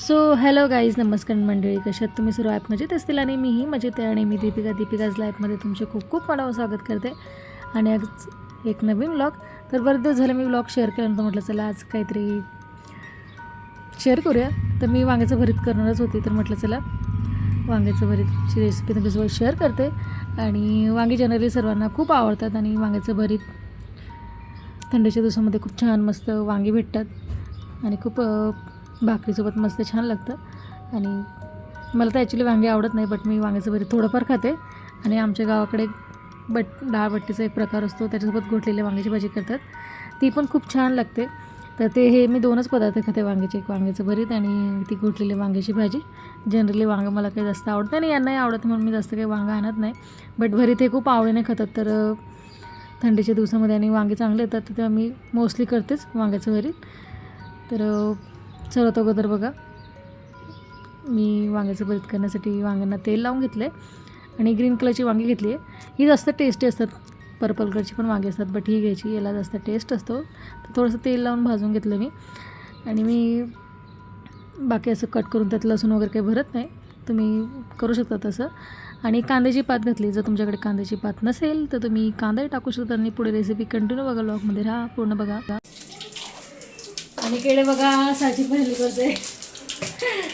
So hello guys नमस्कार मंडळी कशात तुम्ही? सर्व ॲप मजेत असतील आणि मीही मजेत आहे आणि मी दीपिका. दीपिकाज लाईफमध्ये तुमचे खूप खूप मनावर स्वागत करते. आणि आज एक नवीन व्लॉग तर बरेच दिवस झालं मी व्लॉग शेअर केल्यानंतर म्हटलं चला आज काहीतरी शेअर करूया. तर मी वांग्याचं भरीत करणारच होती. तर म्हटलं चला वांग्याचं भरीतची रेसिपी तुमच्यासोबत शेअर करते. आणि वांगी जनरली सर्वांना खूप आवडतात आणि वांग्याचं भरीत थंडीच्या दिवसामध्ये खूप छान मस्त वांगी भेटतात. आणि खूप भाकरीसोबत मस्त छान लागतं. आणि मला तर ॲक्च्युली वांगे आवडत नाही बट मी वांग्याचं भरीत थोडंफार खाते. आणि आमच्या गावाकडे बट डाळबट्टीचा एक प्रकार असतो त्याच्यासोबत घोटलेल्या वांग्याची भाजी करतात. ती पण खूप छान लागते. तर ते हे मी दोनच पदार्थ खाते वांग्याचे एक वांग्याचं भरीत आणि ती घोटलेली वांग्याची भाजी. जनरली वांगं मला काही जास्त आवडतं आणि यांनाही आवडत म्हणून मी जास्त काही वांगं आणत नाही. बट भरीत हे खूप आवडीने खातात. तर थंडीच्या दिवसामध्ये आणि वांगे चांगले येतात तर ते मी मोस्टली करतेच वांग्याचं भरीत. तर अ, अगोदर बघा. मी वांग्याचं भरीत करण्यासाठी वांग्यांना तेल लावून घेतलं आहे आणि ग्रीन कलरची वांगी घेतली आहे ही जास्त टेस्टी असतात. पर्पल कलरची पण वांगी असतात बट ही घ्यायची. याला जास्त टेस्ट असतो. तर थोडंसं तेल लावून भाजून घेतलं मी. आणि मी बाकी असं कट करून त्यात लसूण वगैरे काही भरत नाही. तुम्ही करू शकता तसं. आणि कांद्याची पात घातली. जर तुमच्याकडे कांद्याची पात नसेल तर तुम्ही कांदाही टाकू शकता. आणि पुढे रेसिपी कंटिन्यू बघा लॉकमध्ये राहा पूर्ण बघा. आणि केळे बघा साची पहिली करते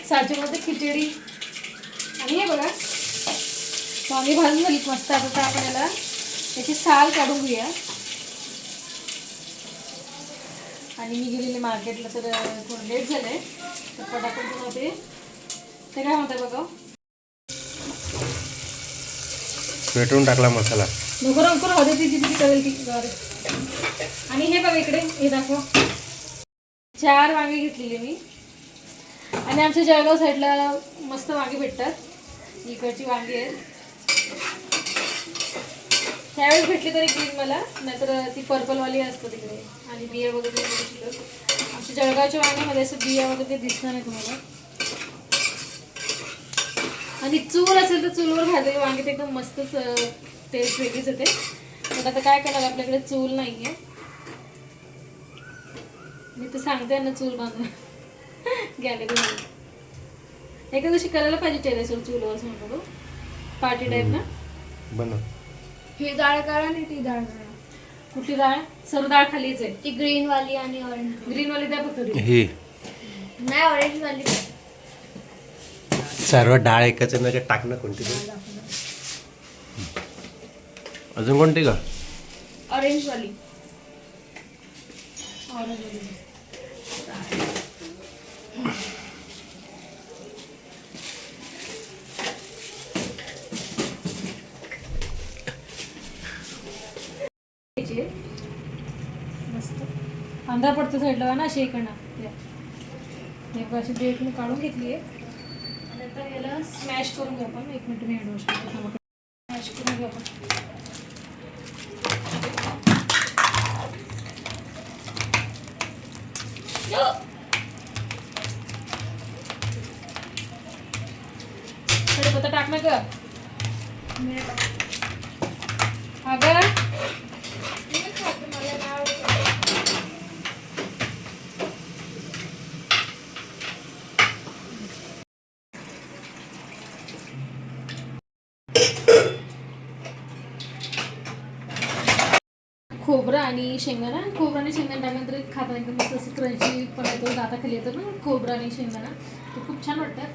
साचीमध्ये खिचडी. आणि हे बघा वांगी भाजून झाली मस्त आता तर आपण याला त्याची साल काढून घेऊया. आणि मी गेलेले मार्केटला तर थोडं लेट झालं आहे तर पटापट ते काय म्हणतात बघा? पेटवून टाकला मसाला. नको नको दे ती जिथे करेल ती. आणि हे बघा इकडे हे दाखव. चार वांगे घेतलेले मी. आणि आमच्या जळगाव साईडला मस्त वांगे भेटतात. इकडची वांगी आहेत. त्यावेळेस भेटली तरी ग्रीन मला नाहीतर ती पर्पलवाली असतं तिकडे. आणि बिया वगैरे भेटलं आमच्या जळगावच्या वांग्यामध्ये असं बिया वगैरे दिसणार नाही तुम्हाला आणि चूल असेल तर चूलवर भाजलेली वांगे ते एकदम मस्तच टेस्ट वेगळीच येते पण आता काय करणार आपल्याकडे चूल नाही आहे मी तर सांगते ना चूल बांधून. गॅलरीमध्ये एका दिवशी करायला पाहिजे टेरेसवर चूलवर असं म्हणतो पार्टी टाईप ना. बनव. ही डाळ काढा आणि ती डाळ काढा. कुठली डाळ? सर्व डाळ खालीच आहे. ती ग्रीन वाली आणि ऑरेंज ग्रीन वाली द्या फक्त. ही. नाही ऑरेंज वाली सर्व डाळ एकच आहे ना का टाकणं कोणती? अजून कोणती का ऑरेंज वाली Orange वाली. आहे. मस्त. पडतो साईडला ना अशी इकडनं. हे अशी डेट मी काढून घेतली आहे. आणि आता याला स्मॅश करून घेऊ आपण. एक मिनिट मी हँड वॉश करतो. स्मॅश करून घेऊ आपण. कडीपत्ता टाक ना ग. अगं खोबरं आणि शेंगदाणा खोबरं आणि शेंगदाणा टाकल्यानंतर खाताना एकदम मस्त असं क्रंची पण येतो दाताखाली येतो ना खोबरं आणि शेंगदाणा. ते खूप छान वाटतात.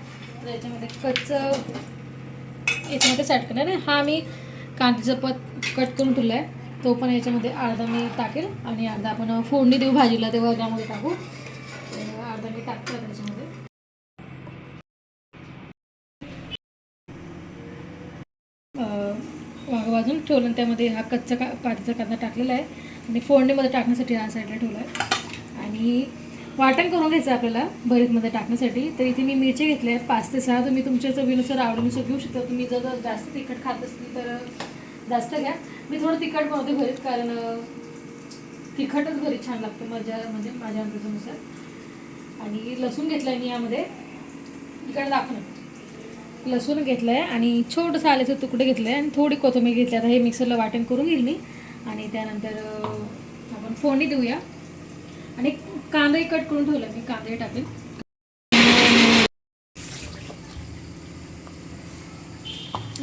तर याच्यामध्ये कच्चं याच्यामध्ये सॅट करणार आहे. हा मी कांद्याचं पत कट करून ठेवला आहे तो पण याच्यामध्ये अर्धा मी टाकेल आणि अर्धा आपण फोडणी देऊ भाजीला तेव्हा त्यामध्ये टाकू. अर्धा मी टाकतो आता त्याच्यामध्ये वाजून ठेवलं आणि त्यामध्ये हा कच्चा का पातीचा कांदा टाकलेला आहे. आणि फोडणीमध्ये टाकण्यासाठी हा साईडला ठेवला आहे. आणि वाटण करून घ्यायचं आपल्याला भरीतमध्ये टाकण्यासाठी. तर इथे मी मिरची घेतल्या आहेत. पाच ते सहा तुम्ही तुमच्या चवीनुसार आवडीनुसार घेऊ शकता. तुम्ही जर जास्त तिखट खात असतील तर जास्त घ्या. मी थोडं तिखट बनवते भरीत कारण तिखटच भरीत छान लागतं माझ्या म्हणजे माझ्या अंदाजानुसार आणि लसूण घेतलं आहे मी यामध्ये. इकडे दाखवलं लसूण घेतलं आहे आणि छोटंसं आल्याचं तुकडे घेतलं आहे आणि थोडी कोथंबीर घेतली. आता हे मिक्सरला वाटण करून घेईल मी. आणि त्यानंतर आपण फोडणी देऊया. आणि कांदाही कट करून ठेवला मी कांदाही टाकेन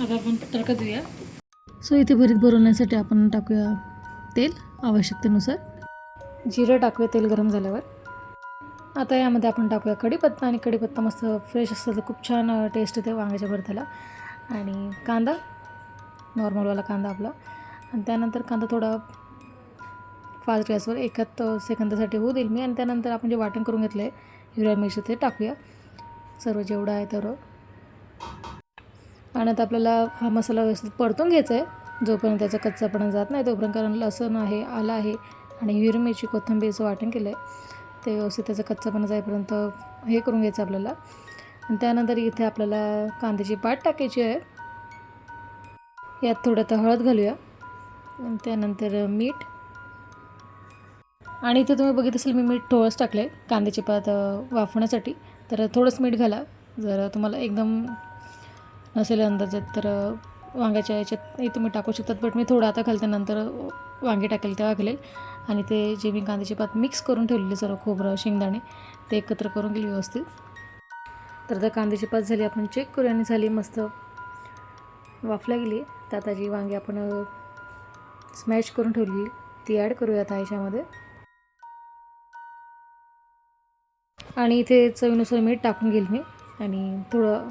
आता आपण तडका देऊया. सो इथे भरीत भरवण्यासाठी आपण टाकूया तेल आवश्यकतेनुसार. जिरं टाकूया तेल गरम झाल्यावर. आता यामध्ये आपण टाकूया कढीपत्ता आणि कढीपत्ता मस्त फ्रेश असतं तर खूप छान टेस्ट येते वांग्याच्या भरताला. आणि कांदा नॉर्मलवाला कांदा आपला. आणि त्यानंतर कांदा थोडा फास्ट गॅसवर एकात सेकंदासाठी होऊ देईल मी. आणि त्यानंतर आपण जे वाटण करून घेतलं आहे हिरव्या मिरची ते टाकूया. सर्व जेवढं आहे तर आणि आता आपल्याला हा मसाला व्यवस्थित परतून घ्यायचा आहे जोपर्यंत त्याचा कच्चापणा जात नाही तोपर्यंत कारण लसूण आहे आलं आहे आणि हिरवी मिरची कोथिंबीरचं वाटण केलं आहे ते व्यवस्थित त्याचा कच्चापणा जाईपर्यंत हे करून घ्यायचं आपल्याला. आणि त्यानंतर इथे आपल्याला कांद्याची पाट टाकायची आहे. यात थोडं तर हळद घालूया. आणि त्यानंतर मीठ. आणि इथे तुम्ही बघित असेल मी मीठ थोडंच टाकलं आहे कांद्याची पात वाफण्यासाठी वाफवण्यासाठी. तर थोडंच मीठ घाला. जर तुम्हाला एकदम नसेल अंदाजात तर वांग्याच्या याच्यात तुम्ही टाकू शकतात. बट मी थोडं आता घालते नंतर वांगे टाकेल तेव्हा घालेल. आणि ते जे मी कांद्याची पात मिक्स करून ठेवलेली सर्व खोबरं शेंगदाणे ते एकत्र करून घेईल व्यवस्थित. तर आता कांद्याची पात झाली आपण चेक करूया आणि झाली मस्त वाफल्या गेली. तर आता जी वांगी आपण स्मॅश करून ठेवलेली ती ॲड करूया आता याच्यामध्ये. आणि इथे चवीनुसार मीठ टाकून घेईल मी. आणि थोडं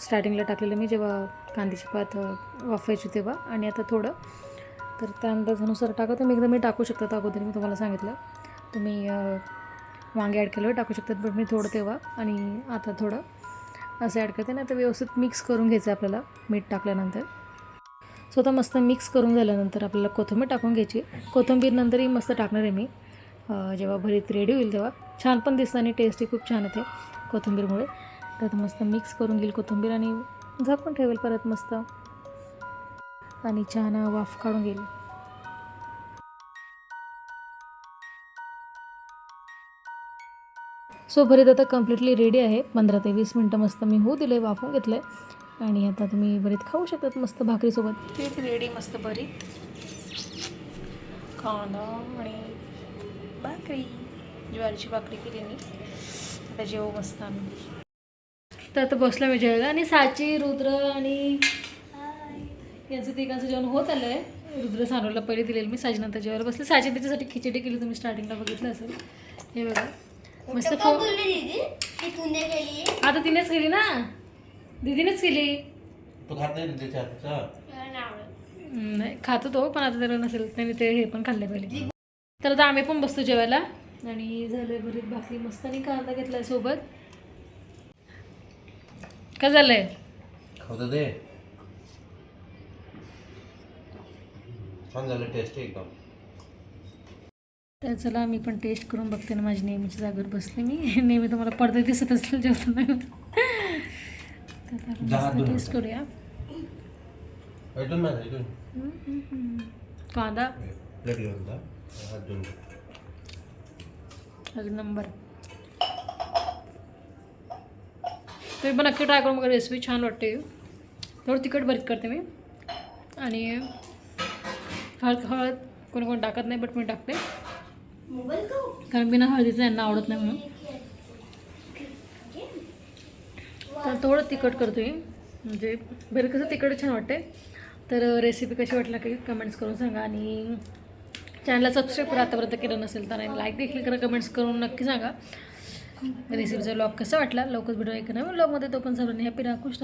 स्टार्टिंगला टाकलेलं मी जेव्हा कांद्याची पात वाफायची तेव्हा. आणि आता थोडं तर त्या अंदाजानुसार टाका. तुम्ही एकदा मी टाकू शकतात अगोदर मी तुम्हाला सांगितलं. तुम्ही वांगे ॲड केल्यावर टाकू शकतात बट मी थोडं तेव्हा आणि आता थोडं असं ॲड करते. ना तर व्यवस्थित मिक्स करून घ्यायचं आहे आपल्याला मीठ टाकल्यानंतर. सो आता मस्त मिक्स करून झाल्यानंतर आपल्याला कोथिंबीर टाकून घ्यायची. कोथिंबीरनंतरही मस्त टाकणार आहे मी. जेव्हा भरीत रेडी होईल तेव्हा. छान पण दिसतं आणि टेस्टही खूप छान येते कोथिंबीरमुळे. तर मस्त मिक्स करून घेईल कोथिंबीर आणि झाकून ठेवेल परत मस्त. आणि छान वाफ काढून घेईल सो भरीत आता कम्प्लिटली रेडी आहे. पंधरा ते वीस मिनटं मस्त मी होऊ दिले वाफवून घेतलं आहे आणि आता तुम्ही भरीत खाऊ शकतात मस्त भाकरीसोबत. रेडी मस्त भरीत. कांदा आणि भाकरी. ज्वारीची भाकरी केली मी. आता जेव मस्त आम्ही. तर आता बसला मी जेवायला. आणि साची रुद्र आणि यांचं तिघांचं जेवण होत आलं आहे रुद्र सानूला पहिले दिलेलं मी साजीनंतर जेवायला बसले. साजी त्याच्यासाठी खिचडी केली तुम्ही स्टार्टिंगला बघितलं असेल. हे बघा. मस्त आता तिनेच केली ना? दीदीनेच केली. तू खात नाही खातो तो पण आता त्याला नसेल त्याने ते हे पण खाल्ले पहिले. तर आता आम्ही पण बसतो जेवायला. आणि झालंय भरीत भाकरी. मस्त आणि कांदा घेतलाय सोबत. काय झालंय? छान झालं टेस्ट एकदम. तर चला मी पण टेस्ट करून बघते ना माझी नेहमीच्या जागेवर बसले मी. नेहमी तुम्हाला पडदे दिसत असेल जेवताना. तर टेस्ट करूया. कांदा. नंबर तुम्ही पण नक्की ट्राय करून बघा रेसिपी छान वाटते. थोडं तिखट बरीच करते मी. आणि हळद हळद कोणी कोणी टाकत नाही बट मी टाकते. कारण बिना हळदीचं यांना आवडत नाही म्हणून. तर थोडं तिखट करतो मी म्हणजे बरं कसं तिखट छान वाटते तर रेसिपी कशी वाटली काही कमेंट्स करून सांगा आणि चॅनलला सबस्क्राईब करा. आतापर्यंत केलं नसेल तर लाईक देखील करा कमेंट्स करून नक्की सांगा. रेसिपीचा ब्लॉग कसा वाटला? लवकरच व्हिडिओ एक नवीन ब्लॉगमध्ये तो पण सर्वांनी हॅपी राहा खुश